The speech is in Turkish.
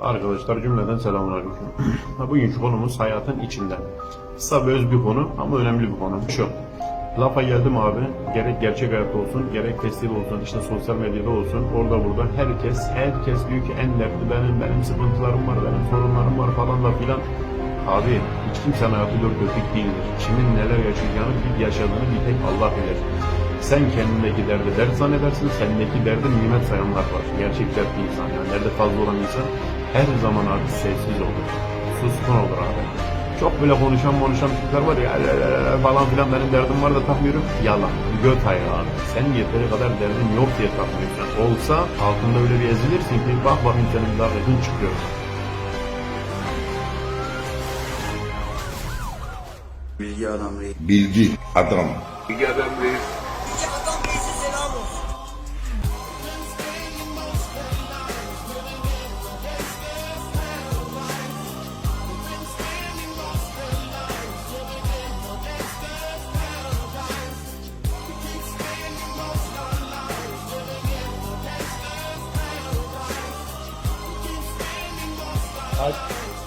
Arkadaşlar cümleden selamünaleyküm. Bugünkü konumuz hayatın içinde. Kısa ve öz bir konu ama önemli bir konu. Şu. Lafa geldim abi. Gerek gerçek hayatta olsun, gerek testil olsun, işte sosyal medyada olsun, orada burada herkes, herkes diyor ki en dertli benim, benim sıkıntılarım var, benim sorunlarım var falan da filan. Abi hiç kimsenin hayatı dört dörtlük değildir. Kimin neler yaşayacağını bir yaşadığını bir tek Allah bilir. Sen kendindeki derdi dert zannedersin, sendeki derdi nimet sayanlar var. Gerçek dertli insan yani nerede fazla olan insan her zaman abi sessiz olur. Suskun olur abi. Çok böyle konuşan konuşan tipler var ya "La la la la" falan filan benim derdim var da takmıyorum. Yalan. Göt ayağı abi. Sen yeteri kadar derdin yok diye takmıyorsun. Olsa altında öyle bir ezilirsin ki bak senin daha redin çıkıyor. Bilgi adam reis. Bilgi adam. Bye.